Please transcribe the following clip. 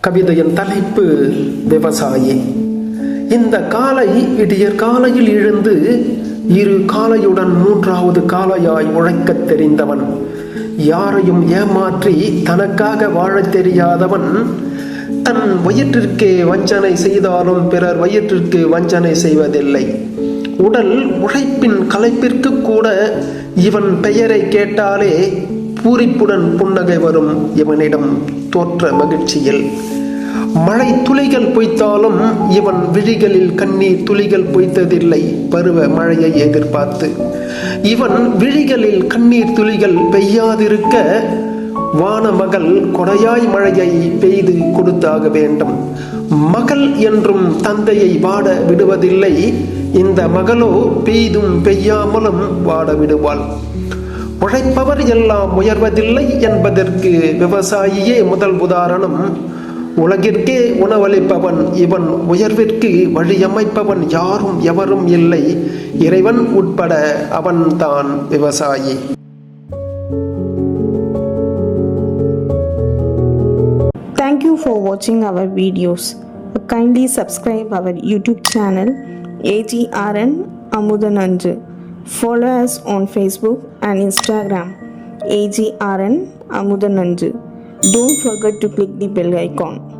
கவிதையின் தலைப்பு விவசாயி. இந்த காலை விடியற் காலையில் எழுந்து இரு காலையுடன் மூன்றாவது காலையாய் உழைக்கத் தெரிந்தவன். யாரையும் ஏமாற்றி தனக்காக வாழத் தெரியாதவன். தன் வயிற்றிற்கே வஞ்சனை செய்தாலும் பிறர் வயிற்றிற்கு வஞ்சனை செய்வதில்லை. உடல் உழைப்பின் கலைப்பிற்கு கூட இவன் பெயரை கேட்டாலே பூரிப்புடன் புன்னகை வரும் இவனிடம் தோற்ற மகிழ்ச்சியில். மழை துளிகள் பொய்த்தாலும் இவன் விழிகளில் கண்ணீர் துளிகள் பொய்த்ததில்லை பருவ மழையை எதிர்பார்த்து. இவன் விழிகளில் கண்ணீர் துளிகள் பெய்யாதிருக்க வானமகள் கொடையாய் மழையை பெய்து கொடுத்தாக வேண்டும். மகள் என்றும் தந்தையை வாட விடுவதில்லை இந்த மகளோ பெய்தும் பெய்யாமலும் வாட விடுவாள். உழைப்பவர் எல்லாம் உயர்வதில்லை என்பதற்கு விவசாயியே முதல் உதாரணம். உலகிற்கே உணவளிப்பவன் இவன் உயர்விற்கு வழியமைப்பவன் யாரும் எவரும் இல்லை. இறைவன் உட்பட அவன்தான் விவசாயி. தேங்க்யூ ஃபார் வாட்சிங் our videos kindly Kindly subscribe our YouTube channel AGRN Amudananju. Follow us on Facebook and Instagram AGRN Amudananju. Don't forget to click the bell icon.